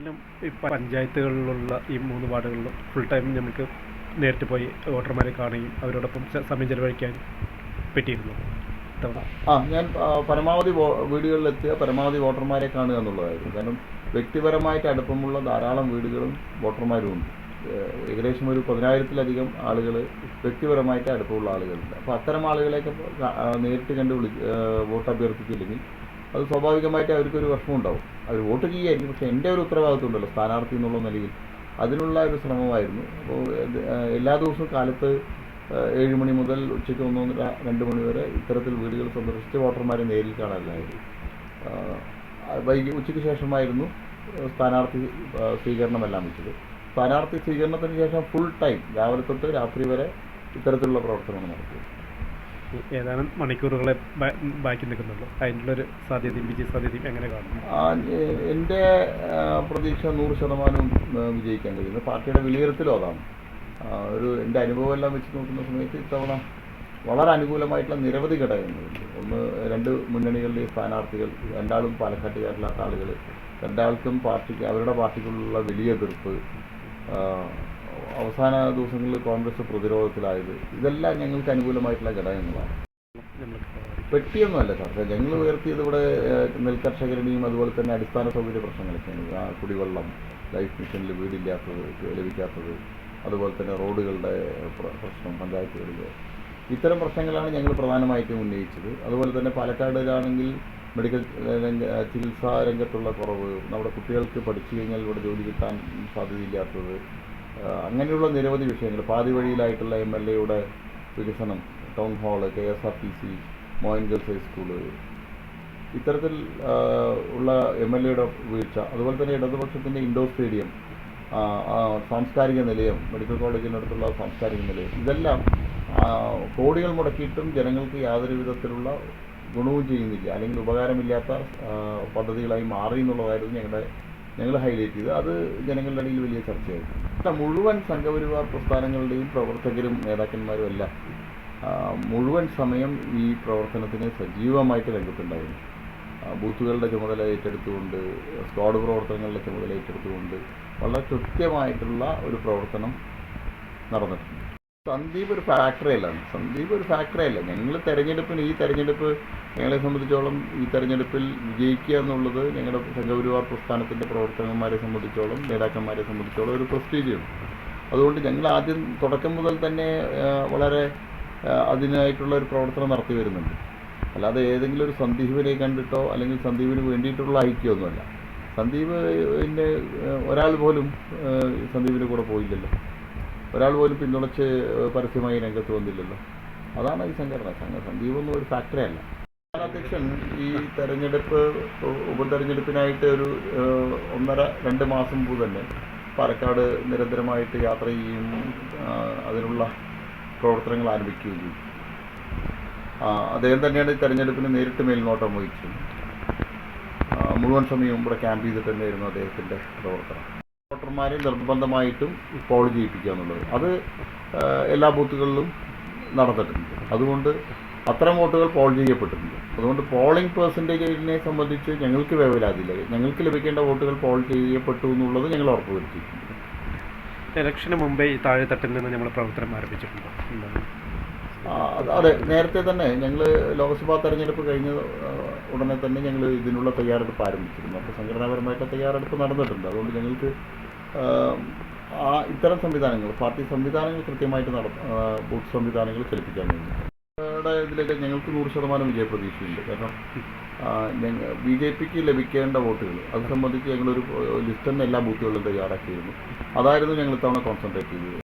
ഈ പഞ്ചായത്തുകളിലുള്ള ഈ മൂന്ന് വാർഡുകളിലും ഫുൾ ടൈം നമുക്ക് നേരിട്ട് പോയി വോട്ടർമാരെ കാണുകയും അവരോടൊപ്പം സമയം ചെലവഴിക്കാൻ പറ്റിയിരുന്നു. ആ ഞാൻ പരമാവധി വീടുകളിലെത്തുക പരമാവധി വോട്ടർമാരെ കാണുക എന്നുള്ളതായിരുന്നു. കാരണം വ്യക്തിപരമായിട്ട് അടുപ്പമുള്ള ധാരാളം വീടുകളും വോട്ടർമാരും ഉണ്ട്. ഏകദേശം ഒരു പതിനായിരത്തിലധികം ആളുകൾ വ്യക്തിപരമായിട്ട് അടുപ്പമുള്ള ആളുകളുണ്ട്. അപ്പോൾ അത്തരം ആളുകളെയൊക്കെ നേരിട്ട് കണ്ട് വിളി വോട്ട് അഭ്യർത്ഥിച്ചില്ലെങ്കിൽ അത് സ്വാഭാവികമായിട്ട് അവർക്കൊരു വിഷമം ഉണ്ടാവും അവർ വോട്ട് ചെയ്യുമായിരിക്കും പക്ഷേ എന്റെ ഒരു ഉത്തരവാദിത്വം ഉണ്ടല്ലോ സ്ഥാനാർത്ഥി എന്നുള്ള നിലയിൽ. അതിനുള്ള ഒരു ശ്രമമായിരുന്നു. അപ്പോൾ എല്ലാ ദിവസവും കാലത്ത് ഏഴ് മണി മുതൽ ഉച്ചയ്ക്ക് ഒന്നൊന്നര രണ്ട് മണി വരെ ഇത്തരത്തിൽ വീടുകൾ സന്ദർശിച്ച് വോട്ടർമാരെ നേരിൽ കാണാനായിരുന്നു ആ, വൈകി ഉച്ചയ്ക്ക് ശേഷമായിരുന്നു സ്ഥാനാർത്ഥി സ്വീകരണമെല്ലാം വെച്ചത്. സ്ഥാനാർത്ഥി സ്വീകരണത്തിന് ശേഷം ഫുൾ ടൈം രാവിലെ തൊട്ട് രാത്രി വരെ ഇത്തരത്തിലുള്ള പ്രവർത്തനങ്ങൾ നടത്തി ഏതാനും മണിക്കൂറുകളെ ബാക്കി നിൽക്കുന്നുള്ളൂ. ഒരു സാധ്യതയും വിജയ സാധ്യതയും എങ്ങനെ ആ, എന്റെ പ്രതീക്ഷ നൂറ് ശതമാനം വിജയിക്കാൻ കഴിയുന്നു. പാർട്ടിയുടെ വിലയിരുത്തലും അതാണ്. ഒരു എന്റെ അനുഭവം എല്ലാം വെച്ച് നോക്കുന്ന സമയത്ത് ഇത്തവണ വളരെ അനുകൂലമായിട്ടുള്ള നിരവധി ഘടകങ്ങളുണ്ട്. ഒന്ന് രണ്ട് മുന്നണികളിലെ സ്ഥാനാർത്ഥികൾ രണ്ടാളും പാലക്കാട്ടുകാരില്ലാത്ത ആളുകൾ രണ്ടാൾക്കും പാർട്ടിക്ക് അവരുടെ പാർട്ടിക്കുള്ള വലിയ എതിർപ്പ് അവസാന ദിവസങ്ങളിൽ കോൺഗ്രസ് പ്രതിരോധത്തിലായത്. ഇതെല്ലാം ഞങ്ങൾക്ക് അനുകൂലമായിട്ടുള്ള ഘടകങ്ങളാണ്. പെട്ടിയൊന്നുമല്ല സാർ. ഞങ്ങൾ ഉയർത്തിയത് ഇവിടെ നെൽകർഷകരുടെയും അതുപോലെ തന്നെ അടിസ്ഥാന സൗകര്യ പ്രശ്നങ്ങളൊക്കെയാണ്. കുടിവെള്ളം ലൈഫ് മിഷനിൽ വീടില്ലാത്തത് ലഭിക്കാത്തത് അതുപോലെ തന്നെ റോഡുകളുടെ പ്ര- പ്രശ്നം പഞ്ചായത്തുകളിൽ ഇത്തരം പ്രശ്നങ്ങളാണ് ഞങ്ങൾ പ്രധാനമായിട്ടും ഉന്നയിച്ചത്. അതുപോലെ തന്നെ പാലക്കാടിലാണെങ്കിൽ മെഡിക്കൽ ചികിത്സാ രംഗത്തുള്ള കുറവ് നമ്മുടെ കുട്ടികൾക്ക് പഠിച്ചു കഴിഞ്ഞാൽ ഇവിടെ ജോലി കിട്ടാൻ സാധ്യതയില്ലാത്തത് അങ്ങനെയുള്ള നിരവധി വിഷയങ്ങൾ. പാതി വഴിയിലായിട്ടുള്ള എം എൽ എയുടെ വികസനം town hall K S R T C Moyin girls high school ഇത്തരത്തിൽ ഉള്ള എം എൽ എയുടെ വീഴ്ച അതുപോലെ തന്നെ ഇടതുപക്ഷത്തിന്റെ ഇൻഡോർ സ്റ്റേഡിയം സാംസ്കാരിക നിലയം മെഡിക്കൽ കോളേജിനടുത്തുള്ള സാംസ്കാരിക നിലയം ഇതെല്ലാം കോടികൾ മുടക്കിയിട്ടും ജനങ്ങൾക്ക് യാതൊരു വിധത്തിലുള്ള ഗുണവും ചെയ്യുന്നില്ല. അല്ലെങ്കിൽ ഉപകാരമില്ലാത്ത പദ്ധതികളായി മാറി എന്നുള്ളതായിരുന്നു ഞങ്ങളുടെ ഞങ്ങൾ ഹൈലൈറ്റ് ചെയ്ത് അത് ജനങ്ങളുടെ ഇടയിൽ വലിയ ചർച്ചയായിരുന്നു. മുഴുവൻ സംഘപരിവാർ പ്രസ്ഥാനങ്ങളുടെയും പ്രവർത്തകരും നേതാക്കന്മാരും എല്ലാം മുഴുവൻ സമയം ഈ പ്രവർത്തനത്തിന് സജീവമായിട്ട് രംഗത്തുണ്ടായിരുന്നു. ബൂത്തുകളുടെ ചുമതല ഏറ്റെടുത്തുകൊണ്ട് സ്ക്വാഡ് പ്രവർത്തനങ്ങളുടെ ചുമതല ഏറ്റെടുത്തുകൊണ്ട് വളരെ കൃത്യമായിട്ടുള്ള ഒരു പ്രവർത്തനം നടന്നിട്ടുണ്ട്. സന്ദീപ് ഒരു ഫാക്ടറി അല്ല. സന്ദീപ് ഒരു ഫാക്ടറി അല്ല. ഞങ്ങൾ തെരഞ്ഞെടുപ്പിന് ഈ തെരഞ്ഞെടുപ്പ് ഞങ്ങളെ സംബന്ധിച്ചോളം ഈ തെരഞ്ഞെടുപ്പിൽ വിജയിക്കുക എന്നുള്ളത് ഞങ്ങളുടെ സംഘപരിവാർ പ്രസ്ഥാനത്തിന്റെ പ്രവർത്തകന്മാരെ സംബന്ധിച്ചോളം നേതാക്കന്മാരെ സംബന്ധിച്ചോളം ഒരു പ്രസ്റ്റീജിയാണ് അതുകൊണ്ട് ഞങ്ങൾ ആദ്യം തുടക്കം മുതൽ തന്നെ വളരെ അതിനായിട്ടുള്ള ഒരു പ്രവർത്തനം നടത്തി വരുന്നുണ്ട്. അല്ലാതെ ഏതെങ്കിലും ഒരു സന്ദീപിനെ കണ്ടിട്ടോ അല്ലെങ്കിൽ സന്ദീപിന് വേണ്ടിയിട്ടുള്ള ഐക്യമൊന്നുമല്ല സന്ദീപിന്റെ ഒരാൾ പോലും സന്ദീപിന്റെ കൂടെ പോയില്ലല്ലോ. ഒരാൾ പോലും പിന്തുണച്ച് പരസ്യമായി രംഗത്ത് വന്നില്ലല്ലോ. അതാണ് ഈ സംഘടന. സന്ദീപ് ഒന്നും ഒരു ഫാക്ടറി അല്ല. അധ്യക്ഷൻ ഈ തെരഞ്ഞെടുപ്പ് ഉപതെരഞ്ഞെടുപ്പിനായിട്ട് ഒരു ഒന്നര രണ്ട് മാസം മുമ്പ് തന്നെ പാലക്കാട് നിരന്തരമായിട്ട് യാത്ര ചെയ്യുകയും അതിനുള്ള പ്രവർത്തനങ്ങൾ ആരംഭിക്കുകയും ചെയ്തു. അദ്ദേഹം തന്നെയാണ് ഈ തെരഞ്ഞെടുപ്പിന് നേരിട്ട് മേൽനോട്ടം വഹിച്ചത്. മുഴുവൻ സമയവും ഇവിടെ ക്യാമ്പ് ചെയ്തിട്ട് തന്നെയായിരുന്നു അദ്ദേഹത്തിന്റെ പ്രവർത്തനം. വോട്ടർമാരെ നിർബന്ധമായിട്ടും പോൾ ചെയ്യിപ്പിക്കുക എന്നുള്ളത്. അത് എല്ലാ ബൂത്തുകളിലും നടന്നിട്ടുണ്ട്. അതുകൊണ്ട് അത്തരം വോട്ടുകൾ പോൾ ചെയ്യപ്പെട്ടിട്ടുണ്ട്. അതുകൊണ്ട് പോളിംഗ് പേഴ്സന്റേജിനെ സംബന്ധിച്ച് ഞങ്ങൾക്ക് വേവലാതില്ല ഞങ്ങൾക്ക് ലഭിക്കേണ്ട വോട്ടുകൾ പോൾ ചെയ്യപ്പെട്ടു എന്നുള്ളത് ഞങ്ങൾ ഉറപ്പുവരുത്തിയിട്ടുണ്ട്. ഇലക്ഷന് മുമ്പേ ഈ താഴെത്തട്ടിൽ നിന്ന് നമ്മൾ പ്രവർത്തനം ആരംഭിച്ചിട്ടുണ്ടോ? അതെ നേരത്തെ തന്നെ ഞങ്ങൾ ലോക്സഭാ തെരഞ്ഞെടുപ്പ് കഴിഞ്ഞ ഉടനെ തന്നെ ഞങ്ങൾ ഇതിനുള്ള തയ്യാറെടുപ്പ് ആരംഭിച്ചിരുന്നു. അപ്പോൾ സംഘടനാപരമായിട്ട് തയ്യാറെടുപ്പ് നടന്നിട്ടുണ്ട്. അതുകൊണ്ട് ഞങ്ങൾക്ക് ആ, ഇത്തരം സംവിധാനങ്ങൾ പാർട്ടി സംവിധാനങ്ങൾ കൃത്യമായിട്ട് നട ബൂത്ത് സംവിധാനങ്ങൾ ചലിപ്പിക്കാൻ വേണ്ടി ഇതിലൊക്കെ ഞങ്ങൾക്ക് നൂറ് ശതമാനം വിജയപ്രതീക്ഷയുണ്ട്. കാരണം ഞങ്ങൾ ബി ജെ പിക്ക് ലഭിക്കേണ്ട വോട്ടുകൾ അത് സംബന്ധിച്ച് ഞങ്ങളൊരു ലിസ്റ്റ് തന്നെ എല്ലാ ബൂത്തുകളിലും തയ്യാറാക്കിയിരുന്നു. അതായിരുന്നു ഞങ്ങൾ ഇത്തവണ കോൺസെൻട്രേറ്റ് ചെയ്തത്.